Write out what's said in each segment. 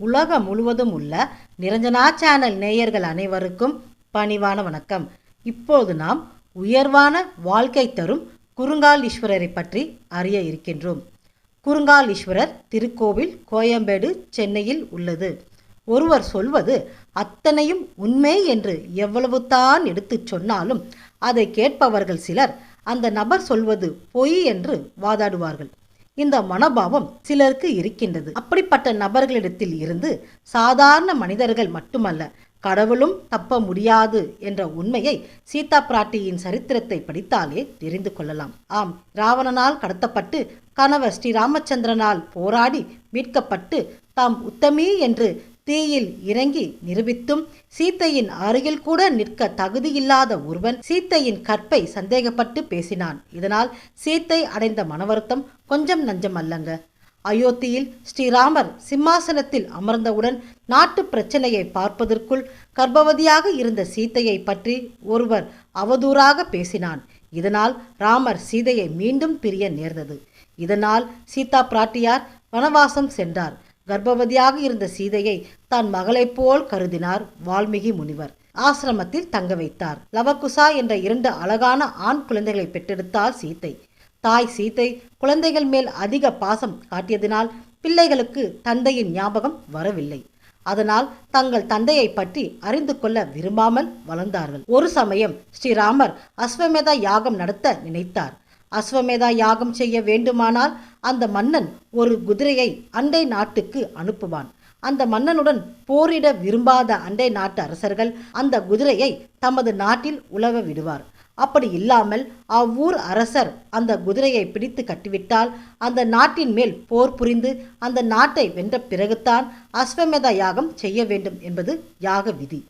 உலகம் முழுவதும் உள்ள நிரஞ்சனா சேனல் நேயர்கள் அனைவருக்கும் பணிவான வணக்கம். இப்போது நாம் உயர்வான வாழ்க்கை தரும் குறுங்கால் ஈஸ்வரரை பற்றி அறிய இருக்கின்றோம். குறுங்கால் ஈஸ்வரர் திருக்கோவில் கோயம்பேடு சென்னையில் உள்ளது. ஒருவர் சொல்வது அத்தனையும் உண்மை என்று எவ்வளவு தான் எடுத்துச் சொன்னாலும் அதை கேட்பவர்கள் சிலர் அந்த நபர் சொல்வது பொய் என்று வாதாடுவார்கள். இந்த மனோபாவம் சிலருக்கு இருக்கின்றது. அப்படிப்பட்ட நபர்களிடத்தில் இருந்து சாதாரண மனிதர்கள் மட்டுமல்ல கடவுளும் தப்ப முடியாது என்ற உண்மையை சீதா பிராட்டியின் சரித்திரத்தை படித்தாலே தெரிந்து கொள்ளலாம். ஆம் ராவணனால் கடத்தப்பட்டு கணவர் ஸ்ரீ ராமச்சந்திரனால் போராடி மீட்கப்பட்டு தாம் உத்தமி என்று தீயில் இறங்கி நிரூபித்தும் சீத்தையின் அருகில் கூட நிற்க தகுதியில்லாத ஒருவன் சீத்தையின் கற்பை சந்தேகப்பட்டு பேசினான். இதனால் சீத்தை அடைந்த மனவருத்தம் கொஞ்சம் நஞ்சம் அல்லங்க. அயோத்தியில் ஸ்ரீராமர் சிம்மாசனத்தில் அமர்ந்தவுடன் நாட்டு பிரச்சனையை பார்ப்பதற்குள் கர்ப்பவதியாக இருந்த சீத்தையை பற்றி ஒருவர் அவதூறாக பேசினான். இதனால் ராமர் சீதையை மீண்டும் பிரிய நேர்ந்தது. இதனால் சீதா பிராட்டியார் வனவாசம் சென்றார். கர்ப்பவதியாக இருந்த சீதையை தன் மகளைப் போல் கருதினார் வால்மீகி முனிவர். ஆசிரமத்தில் தங்க வைத்தார். லவகுசா என்ற இரண்டு அழகான ஆண் குழந்தைகளை பெற்றெடுத்தார் சீத்தை. தாய் சீத்தை குழந்தைகள் மேல் அதிக பாசம் காட்டியதினால் பிள்ளைகளுக்கு தந்தையின் ஞாபகம் வரவில்லை. அதனால் தங்கள் தந்தையை பற்றி அறிந்து கொள்ள விரும்பாமல் வளர்ந்தார்கள். ஒரு சமயம் ஸ்ரீராமர் அஸ்வமேதா யாகம் நடத்த நினைத்தார். அஸ்வமேதா யாகம் செய்ய வேண்டுமானால் அந்த மன்னன் ஒரு குதிரையை அண்டை நாட்டுக்கு அனுப்புவான். அந்த மன்னனுடன் போரிட விரும்பாத அண்டை நாட்டு அரசர்கள் அந்த குதிரையை தமது நாட்டில் உழவ விடுவார். அப்படி இல்லாமல் அவ்வூர் அரசர் அந்த குதிரையை பிடித்து கட்டிவிட்டால் அந்த நாட்டின் மேல் போர் புரிந்து அந்த நாட்டை வென்ற பிறகுதான் அஸ்வமேதா யாகம் செய்ய வேண்டும் என்பது யாக விதி.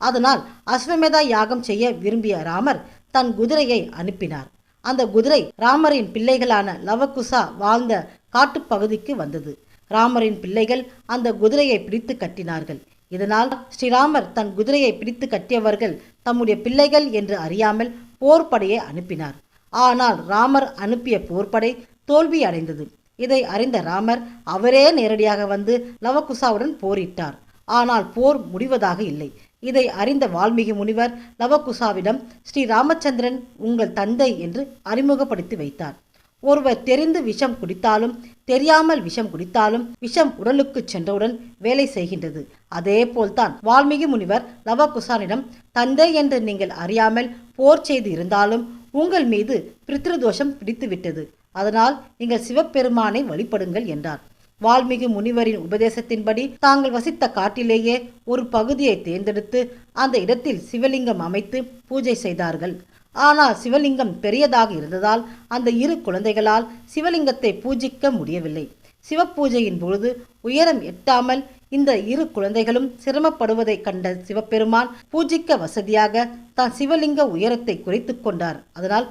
அதனால் அஸ்வமேதா யாகம் செய்ய விரும்பிய ராமர் தன் குதிரையை அனுப்பினார். அந்த குதிரை ராமரின் பிள்ளைகளான லவகுசா வாழ்ந்த காட்டுப்பகுதிக்கு வந்தது. ராமரின் பிள்ளைகள் அந்த குதிரையை பிடித்து கட்டினார்கள். இதனால் ஸ்ரீராமர் தன் குதிரையை பிடித்து கட்டியவர்கள் தம்முடைய பிள்ளைகள் என்று அறியாமல் போர்படையை அனுப்பினார். ஆனால் ராமர் அனுப்பிய போர்ப்படை தோல்வி அடைந்தது. இதை அறிந்த ராமர் அவரே நேரடியாக வந்து லவகுசாவுடன் போரிட்டார். ஆனால் போர் முடிவதாக இல்லை. இதை அறிந்த வால்மீகி முனிவர் லவகுசாவிடம் ஸ்ரீ ராமச்சந்திரன் உங்கள் தந்தை என்று அறிமுகப்படுத்தி வைத்தார். ஒருவர் தெரிந்து விஷம் குடித்தாலும் தெரியாமல் விஷம் குடித்தாலும் விஷம் உடலுக்கு சென்றவுடன் வேலை செய்கின்றது. அதே போல்தான் வால்மீகி முனிவர் லவகுசானிடம் தந்தை என்று நீங்கள் அறியாமல் போர் செய்து இருந்தாலும் உங்கள் மீது பித்ருதோஷம் பிடித்துவிட்டது. அதனால் நீங்கள் சிவபெருமானை வழிபடுங்கள் என்றார். வால்மீகி முனிவரின் உபதேசத்தின்படி தாங்கள் வசித்த காட்டிலேயே ஒரு பகுதியை தேர்ந்தெடுத்து அந்த இடத்தில் சிவலிங்கம் அமைத்து பூஜை செய்தார்கள். ஆனால் சிவலிங்கம் பெரியதாக இருந்ததால் அந்த இரு குழந்தைகளால் சிவலிங்கத்தை பூஜிக்க முடியவில்லை. சிவப்பூஜையின் பொழுது உயரம் எட்டாமல் இந்த இரு குழந்தைகளும் சிரமப்படுவதை கண்ட சிவபெருமான் பூஜிக்க வசதியாக தான் சிவலிங்க உயரத்தை குறைத்து கொண்டார். அதனால்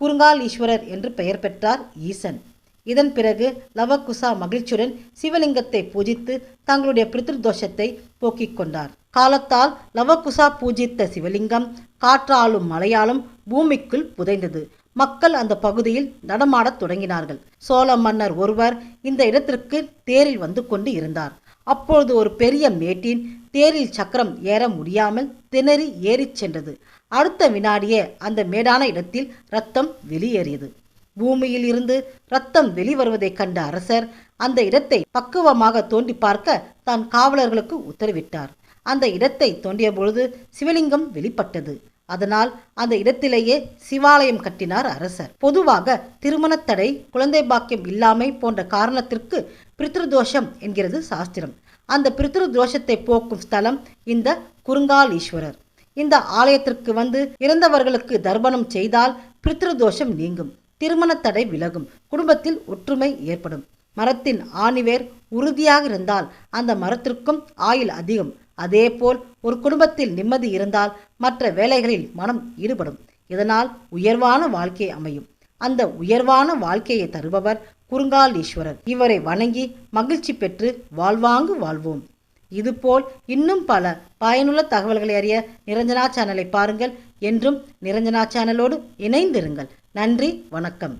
குறுங்கால் ஈஸ்வரர் என்று பெயர் பெற்றார் ஈசன். இதன் பிறகு லவகுசா மகிழ்ச்சியுடன் சிவலிங்கத்தை பூஜித்து தங்களுடைய பிரித்திருதோஷத்தை போக்கிக் கொண்டார். காலத்தால் லவகுசா பூஜித்த சிவலிங்கம் காற்றாலும் மலையாலும் பூமிக்குள் புதைந்தது. மக்கள் அந்த பகுதியில் நடமாடத் தொடங்கினார்கள். சோழ மன்னர் ஒருவர் இந்த இடத்திற்கு தேரில் வந்து கொண்டு இருந்தார். அப்பொழுது ஒரு பெரிய மேட்டின் தேரில் சக்கரம் ஏற முடியாமல் திணறி ஏறிச் சென்றது. அடுத்த வினாடியே அந்த மேடான இடத்தில் ரத்தம் வெளியேறியது. பூமியில் இருந்து ரத்தம் வெளிவருவதைக் கண்ட அரசர் அந்த இடத்தை பக்குவமாக தோண்டி பார்க்க தான் காவலர்களுக்கு உத்தரவிட்டார். அந்த இடத்தை தோண்டிய பொழுது சிவலிங்கம் வெளிப்பட்டது. அதனால் அந்த இடத்திலேயே சிவாலயம் கட்டினார் அரசர். பொதுவாக திருமணத் தடை குழந்தை பாக்கியம் இல்லாமை போன்ற காரணத்திற்கு பிரித்திருதோஷம் என்கிறது சாஸ்திரம். அந்த பிரித்திருதோஷத்தை போக்கும் ஸ்தலம் இந்த குறுங்கால் ஈஸ்வரர் இந்த ஆலயத்திற்கு வந்து இறந்தவர்களுக்கு தர்ப்பணம் செய்தால் பிரித்திருதோஷம் நீங்கும். திருமண தடை விலகும். குடும்பத்தில் ஒற்றுமை ஏற்படும். மரத்தின் ஆணிவேர் உறுதியாக இருந்தால் அந்த மரத்திற்கும் ஆயுள் அதிகம். அதேபோல் ஒரு குடும்பத்தில் நிம்மதி இருந்தால் மற்ற வேலைகளில் மனம் ஈடுபடும். இதனால் உயர்வான வாழ்க்கை அமையும். அந்த உயர்வான வாழ்க்கையை தருபவர் குறுங்கால் ஈஸ்வரர் இவரை வணங்கி மகிழ்ச்சி பெற்று வாழ்வாங்கு வாழ்வோம். இதுபோல் இன்னும் பல பயனுள்ள தகவல்களை அறிய நிரஞ்சனா சேனலை பாருங்கள். என்றும் நிரஞ்சனா சேனலோடு இணைந்திருங்கள். நன்றி வணக்கம்.